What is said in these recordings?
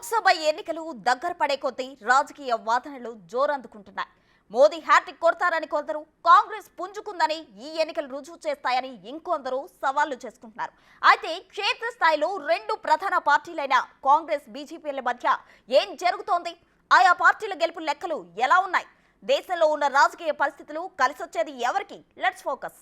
లోక్సభ ఎన్నికలు దగ్గర పడే కొద్దీ రాజకీయ వాదనలు జోరందుకుంటున్నాయి. మోదీ హ్యాట్రిక్ కొడతారని కొందరు కాంగ్రెస్ పుంజుకుందని ఈ ఎన్నికలు రుజువు చేస్తాయని ఇంకొందరు సవాళ్ళు చేసుకుంటున్నారు. అయితే క్షేత్రస్థాయిలో రెండు ప్రధాన పార్టీలైన కాంగ్రెస్ బీజేపీల మధ్య ఏం జరుగుతోంది? ఆయా పార్టీల గెలుపు లెక్కలు ఎలా ఉన్నాయి? దేశంలో ఉన్న రాజకీయ పరిస్థితులు కలిసొచ్చేది ఎవరికి? లెట్స్ ఫోకస్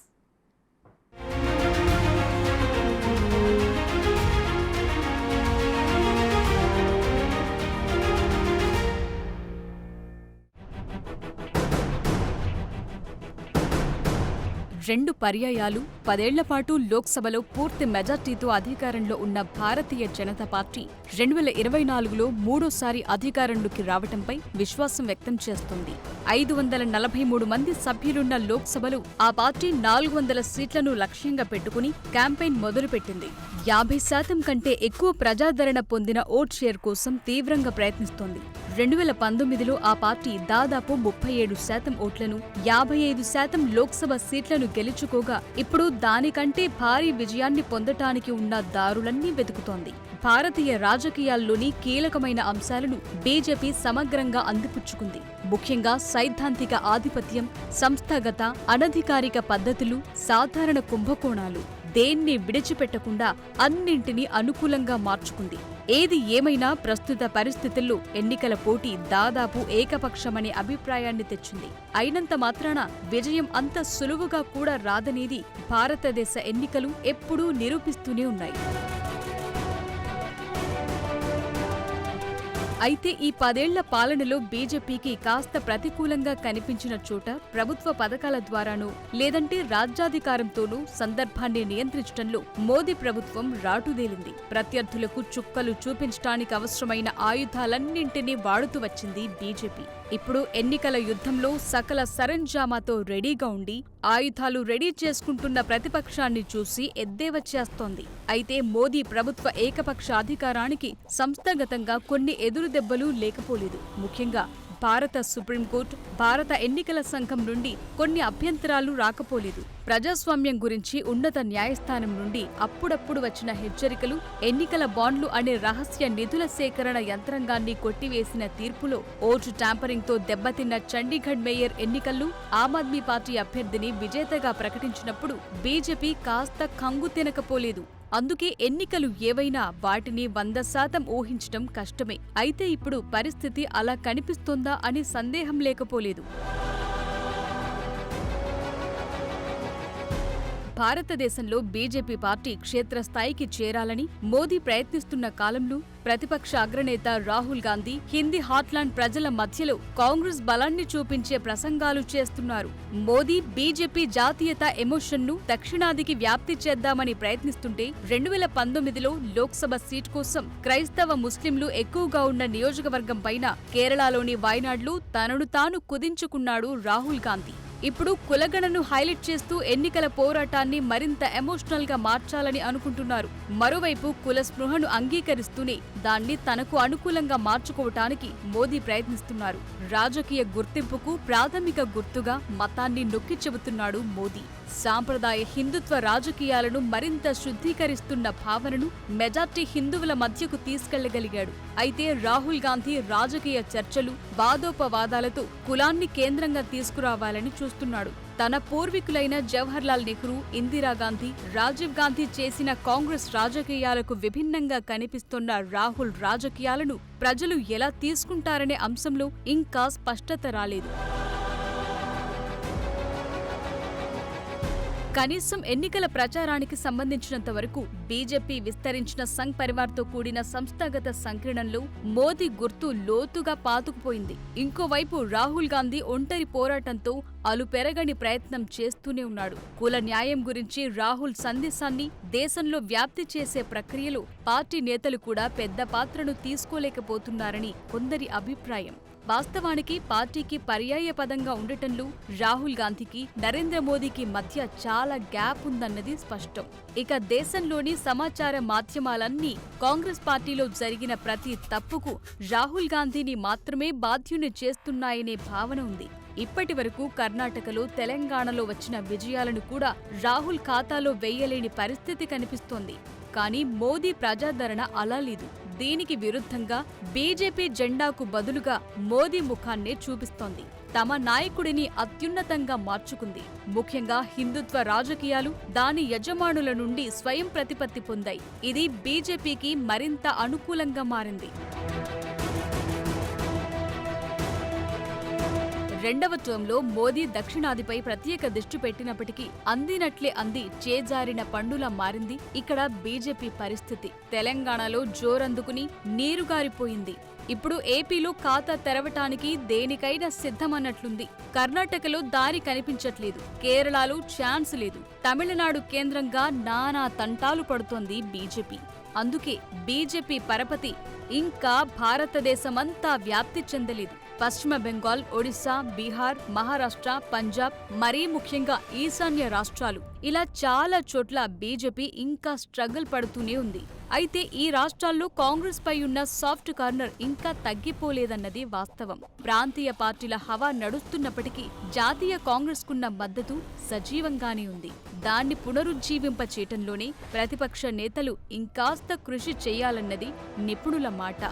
రెండు పర్యాయాలు పదేళ్ళ పాటు లోక్సభలో పూర్తి మెజార్టీతో అధికారంలో ఉన్న భారతీయ జనతా పార్టీ రెండు వేల ఇరవై నాలుగులో మూడోసారి అధికారంలోకి రావటంపై విశ్వాసం వ్యక్తం చేస్తోంది. ఐదు వందల నలభై మూడు మంది సభ్యులున్న లోక్సభలో ఆ పార్టీ నాలుగు వందల సీట్లను లక్ష్యంగా పెట్టుకుని క్యాంపెయిన్ మొదలుపెట్టింది. యాభై శాతం కంటే ఎక్కువ ప్రజాదరణ పొందిన ఓట్ షేర్ కోసం తీవ్రంగా ప్రయత్నిస్తోంది. రెండు వేల పంతొమ్మిదిలో ఆ పార్టీ దాదాపు ముప్పై ఏడు శాతం ఓట్లను యాభై ఐదు శాతం లోక్సభ సీట్లను గెలుచుకోగా ఇప్పుడు దానికంటే భారీ విజయాన్ని పొందటానికి ఉన్న దారులన్నీ వెతుకుతోంది. భారతీయ రాజకీయాల్లోని కీలకమైన అంశాలను బీజేపీ సమగ్రంగా అందిపుచ్చుకుంది. ముఖ్యంగా సైద్ధాంతిక ఆధిపత్యం సంస్థాగత అనధికారిక పద్ధతులు సాధారణ కుంభకోణాలు. దేన్ని విడిచిపెట్టకుండా అన్నింటినీ అనుకూలంగా మార్చుకుంది. ఏది ఏమైనా ప్రస్తుత పరిస్థితుల్లో ఎన్నికల పోటీ దాదాపు ఏకపక్షమనే అభిప్రాయాన్ని తెచ్చింది. అయినంత మాత్రాన విజయం అంత సులువుగా కూడా రాదనేది భారతదేశ ఎన్నికలు ఎప్పుడూ నిరూపిస్తూనే ఉన్నాయి. అయితే ఈ పదేళ్ళ పాలనలో బీజేపీకి కాస్త ప్రతికూలంగా కనిపించిన చోట ప్రభుత్వ పథకాల ద్వారానూ లేదంటే రాజ్యాధికారంతోనూ సందర్భాన్ని నియంత్రించడంలో మోదీ ప్రభుత్వం రాటుదేలింది. ప్రత్యర్థులకు చుక్కలు చూపించడానికి అవసరమైన ఆయుధాలన్నింటినీ వాడుతూ వచ్చింది బీజేపీ. ఇప్పుడు ఎన్నికల యుద్ధంలో సకల సరంజామాతో రెడీగా ఉండి ఆయుధాలు రెడీ చేసుకుంటున్న ప్రతిపక్షాన్ని చూసి ఎద్దేవా చేస్తోంది. అయితే మోదీ ప్రభుత్వ ఏకపక్ష అధికారానికి సంస్థాగతంగా కొన్ని ఎదురుదెబ్బలు లేకపోలేదు. ముఖ్యంగా భారత సుప్రీంకోర్టు భారత ఎన్నికల సంఘం నుండి కొన్ని అభ్యంతరాలు రాకపోలేదు. ప్రజాస్వామ్యం గురించి ఉన్నత న్యాయస్థానం నుండి అప్పుడప్పుడు వచ్చిన హెచ్చరికలు ఎన్నికల బాండ్లు అనే రహస్య నిధుల సేకరణ యంత్రాంగాన్ని కొట్టివేసిన తీర్పులో ఓటు ట్యాంపరింగ్తో దెబ్బతిన్న చండీగఢ్ మేయర్ ఎన్నికల్లో ఆమ్ ఆద్మీ పార్టీ అభ్యర్థిని విజేతగా ప్రకటించినప్పుడు బీజేపీ కాస్త కంగు తినకపోలేదు అందుకే ఎన్నికలు ఏవైనా వాటిని వంద శాతం ఊహించటం కష్టమే. అయితే ఇప్పుడు పరిస్థితి అలా కనిపిస్తోందా అని సందేహం లేకపోలేదు. భారతదేశంలో బీజేపీ పార్టీ క్షేత్రస్థాయికి చేరాలని మోదీ ప్రయత్నిస్తున్న కాలంలో ప్రతిపక్ష అగ్రనేత రాహుల్ గాంధీ హిందీ హాట్లాండ్ ప్రజల మధ్యలో కాంగ్రెస్ బలాన్ని చూపించే ప్రసంగాలు చేస్తున్నారు. మోదీ బీజేపీ జాతీయత ఎమోషన్ను దక్షిణాదికి వ్యాప్తి చేద్దామని ప్రయత్నిస్తుంటే రెండు వేల పంతొమ్మిదిలో లోక్సభ సీట్ కోసం క్రైస్తవ ముస్లింలు ఎక్కువగా ఉన్న నియోజకవర్గం పైన కేరళలోని వాయనాడ్లో తనను తాను కుదించుకున్నాడు రాహుల్ గాంధీ. ఇప్పుడు కులగణను హైలైట్ చేస్తూ ఎన్నికల పోరాటాన్ని మరింత ఎమోషనల్గా మార్చాలని అనుకుంటున్నారు. మరోవైపు కుల స్పృహను అంగీకరిస్తూనే దాన్ని తనకు అనుకూలంగా మార్చుకోవటానికి మోదీ ప్రయత్నిస్తున్నారు. రాజకీయ గుర్తింపుకు ప్రాథమిక గుర్తుగా మతాన్ని నొక్కి చెబుతున్నాడు మోదీ. సాంప్రదాయ హిందుత్వ రాజకీయాలను మరింత శుద్ధీకరిస్తున్న భావనను మెజార్టీ హిందువుల మధ్యకు తీసుకెళ్ళగలిగాడు. అయితే రాహుల్ గాంధీ రాజకీయ చర్చలు వాదోపవాదాలతో కులాన్ని కేంద్రంగా తీసుకురావాలని చూస్తున్నాడు. తన పూర్వీకులైన జవహర్లాల్ నెహ్రూ ఇందిరాగాంధీ రాజీవ్ గాంధీ చేసిన కాంగ్రెస్ రాజకీయాలకు విభిన్నంగా కనిపిస్తున్న రాహుల్ రాజకీయాలను ప్రజలు ఎలా తీసుకుంటారనే అంశంలో ఇంకా స్పష్టత రాలేదు. కనీసం ఎన్నికల ప్రచారానికి సంబంధించినంత వరకు బీజేపీ విస్తరించిన సంఘ్ పరివార్తో కూడిన సంస్థాగత సంకీర్ణంలో మోదీ గుర్తు లోతుగా పాతుకుపోయింది. ఇంకోవైపు రాహుల్ గాంధీ ఒంటరి పోరాటంతో అలు పెరగని ప్రయత్నం చేస్తూనే ఉన్నాడు. కుల న్యాయం గురించి రాహుల్ సందేశాన్ని దేశంలో వ్యాప్తి చేసే ప్రక్రియలో పార్టీ నేతలు కూడా పెద్ద పాత్రను తీసుకోలేకపోతున్నారని కొందరి అభిప్రాయం. వాస్తవానికి పార్టీకి పర్యాయ పదంగా ఉండటంలో రాహుల్ గాంధీకి నరేంద్ర మోదీకి మధ్య చాలా గ్యాప్ ఉందన్నది స్పష్టం. ఇక దేశంలోని సమాచార మాధ్యమాలన్నీ కాంగ్రెస్ పార్టీలో జరిగిన ప్రతి తప్పుకు రాహుల్ గాంధీని మాత్రమే బాధ్యుని చేస్తున్నాయనే భావన ఉంది. ఇప్పటి వరకు కర్ణాటకలో తెలంగాణలో వచ్చిన విజయాలను కూడా రాహుల్ ఖాతాలో వేయలేని పరిస్థితి కనిపిస్తోంది. కానీ మోదీ ప్రజాదరణ అలా లేదు. దీనికి విరుద్ధంగా బీజేపీ జెండాకు బదులుగా మోదీ ముఖాన్నే చూపిస్తోంది. తమ నాయకుడిని అత్యున్నతంగా మార్చుకుంది. ముఖ్యంగా హిందుత్వ రాజకీయాలు దాని యజమానుల నుండి స్వయం ప్రతిపత్తి పొందాయి. ఇది బీజేపీకి మరింత అనుకూలంగా మారింది. రెండవ టర్మ్లో మోదీ దక్షిణాదిపై ప్రత్యేక దృష్టి పెట్టినప్పటికీ అందినట్లే అంది చేజారిన పండులా మారింది. ఇక్కడ బీజేపీ పరిస్థితి. తెలంగాణలో జోరందుకుని నీరుగారిపోయింది ఇప్పుడు ఏపీలో ఖాతా తెరవటానికి దేనికైనా సిద్ధమన్నట్లుంది. కర్ణాటకలో దారి కనిపించట్లేదు. కేరళలో ఛాన్స్ లేదు. తమిళనాడు కేంద్రంగా నానా తంటాలు పడుతోంది బీజేపీ. అందుకే బీజేపీ పరపతి ఇంకా భారతదేశమంతా వ్యాప్తి చెందలేదు. పశ్చిమ బెంగాల్ ఒడిశా బీహార్ మహారాష్ట్ర పంజాబ్ మరీ ముఖ్యంగా ఈశాన్య రాష్ట్రాలు. ఇలా చాలా చోట్ల బీజేపీ ఇంకా స్ట్రగుల్ పడుతూనే ఉంది. అయితే ఈ రాష్ట్రాల్లో కాంగ్రెస్ పై ఉన్న సాఫ్ట్ కార్నర్ ఇంకా తగ్గిపోలేదన్నది వాస్తవం. ప్రాంతీయ పార్టీల హవా నడుస్తున్నప్పటికీ జాతీయ కాంగ్రెస్ కున్న మద్దతు సజీవంగానే ఉంది. దాన్ని పునరుజ్జీవింప చేయటంలోనే ప్రతిపక్ష నేతలు ఇంకాస్త కృషి చేయాలన్నది నిపుణుల మాట.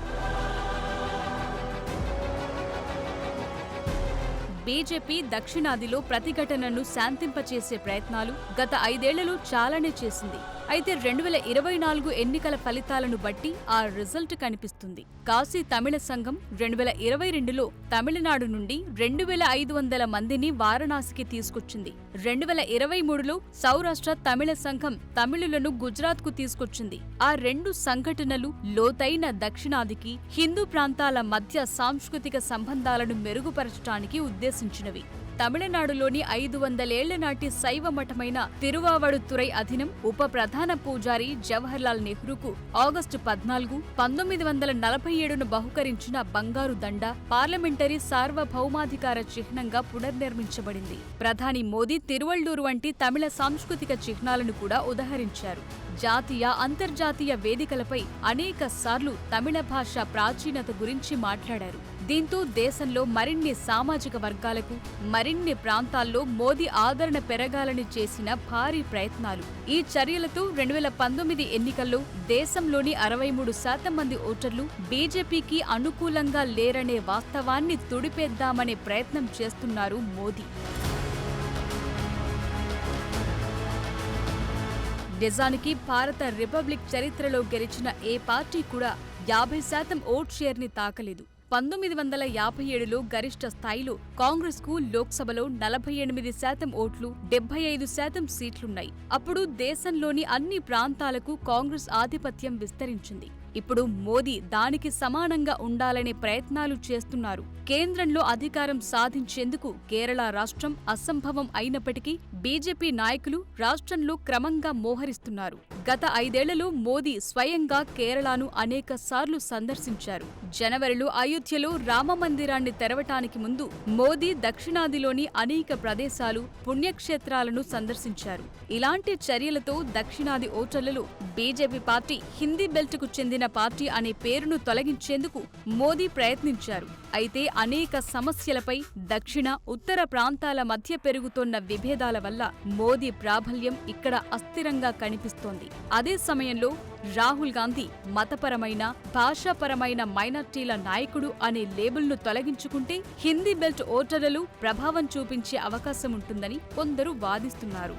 బీజేపీ దక్షిణాదిలో ప్రతిఘటనను శాంతింపచేసే ప్రయత్నాలు గత ఐదేళ్ళలో చాలానే చేసింది. అయితే రెండు వేల ఇరవై నాలుగు ఎన్నికల ఫలితాలను బట్టి ఆ రిజల్ట్ కనిపిస్తుంది. కాశీ తమిళ సంఘం రెండు వేల ఇరవై రెండులో తమిళనాడు నుండి రెండు వేల ఐదు వందల మందిని వారణాసికి తీసుకొచ్చింది. రెండు వేల ఇరవై మూడులో సౌరాష్ట్ర తమిళ సంఘం తమిళులను గుజరాత్కు తీసుకొచ్చింది. ఆ రెండు సంఘటనలు లోతైన దక్షిణాదికి హిందూ ప్రాంతాల మధ్య సాంస్కృతిక సంబంధాలను మెరుగుపరచడానికి ఉద్దేశించినవి. తమిళనాడులోని ఐదు వందలేళ్ళ నాటి శైవ మఠమైన తిరువావడుతురై అధీనం ఉప ప్రధాన పూజారి జవహర్లాల్ నెహ్రూకు ఆగస్టు పద్నాలుగు పంతొమ్మిది వందల నలభై ఏడును బహుకరించిన బంగారు దండ పార్లమెంటరీ సార్వభౌమాధికార చిహ్నంగా పునర్నిర్మించబడింది. ప్రధాని మోదీ తిరువళ్ళూరు వంటి తమిళ సాంస్కృతిక చిహ్నాలను కూడా ఉదహరించారు. జాతీయ అంతర్జాతీయ వేదికలపై అనేక సార్లు తమిళ భాష ప్రాచీనత గురించి మాట్లాడారు. దీంతో దేశంలో మరిన్ని సామాజిక వర్గాలకు మరిన్ని ప్రాంతాల్లో మోదీ ఆదరణ పెరగాలని చేసిన భారీ ప్రయత్నాలు. ఈ చర్యలతో రెండు వేల పంతొమ్మిది ఎన్నికల్లో దేశంలోని అరవై మూడు శాతం మంది ఓటర్లు బీజేపీకి అనుకూలంగా లేరనే వాస్తవాన్ని తుడిపేద్దామనే ప్రయత్నం చేస్తున్నారు మోదీ. నిజానికి భారత రిపబ్లిక్ చరిత్రలో గెలిచిన ఏ పార్టీ కూడా యాభై శాతం ఓట్ షేర్ని తాకలేదు. పంతొమ్మిది వందల యాభై ఏడులో గరిష్ట స్థాయిలో కాంగ్రెస్కు లోక్సభలో నలభై ఎనిమిది శాతం ఓట్లు డెబ్బై ఐదు శాతం సీట్లున్నాయి. అప్పుడు దేశంలోని అన్ని ప్రాంతాలకు కాంగ్రెస్ ఆధిపత్యం విస్తరించింది. ఇప్పుడు మోదీ దానికి సమానంగా ఉండాలనే ప్రయత్నాలు చేస్తున్నారు. కేంద్రంలో అధికారం సాధించేందుకు కేరళ రాష్ట్రం అసంభవం అయినప్పటికీ బీజేపీ నాయకులు రాష్ట్రంలో క్రమంగా మోహరిస్తున్నారు. గత ఐదేళ్ళలో మోదీ స్వయంగా కేరళను అనేక సార్లు సందర్శించారు. జనవరిలో అయోధ్యలో రామ మందిరాన్ని తెరవటానికి ముందు మోదీ దక్షిణాదిలోని అనేక ప్రదేశాలు పుణ్యక్షేత్రాలను సందర్శించారు. ఇలాంటి చర్యలతో దక్షిణాది ఓటర్లలో బీజేపీ పార్టీ హిందీ బెల్ట్కు చెందిన పార్టీ అనే పేరును తొలగించేందుకు మోదీ ప్రయత్నించారు. అయితే అనేక సమస్యలపై దక్షిణ ఉత్తర ప్రాంతాల మధ్య పెరుగుతోన్న విభేదాల వల్ల మోదీ ప్రాబల్యం ఇక్కడ అస్థిరంగా కనిపిస్తోంది. అదే సమయంలో రాహుల్ గాంధీ మతపరమైన భాషాపరమైన మైనార్టీల నాయకుడు అనే లేబుల్ను తొలగించుకుంటే హిందీ బెల్ట్ ఓటర్లు ప్రభావం చూపించే అవకాశం ఉంటుందని కొందరు వాదిస్తున్నారు.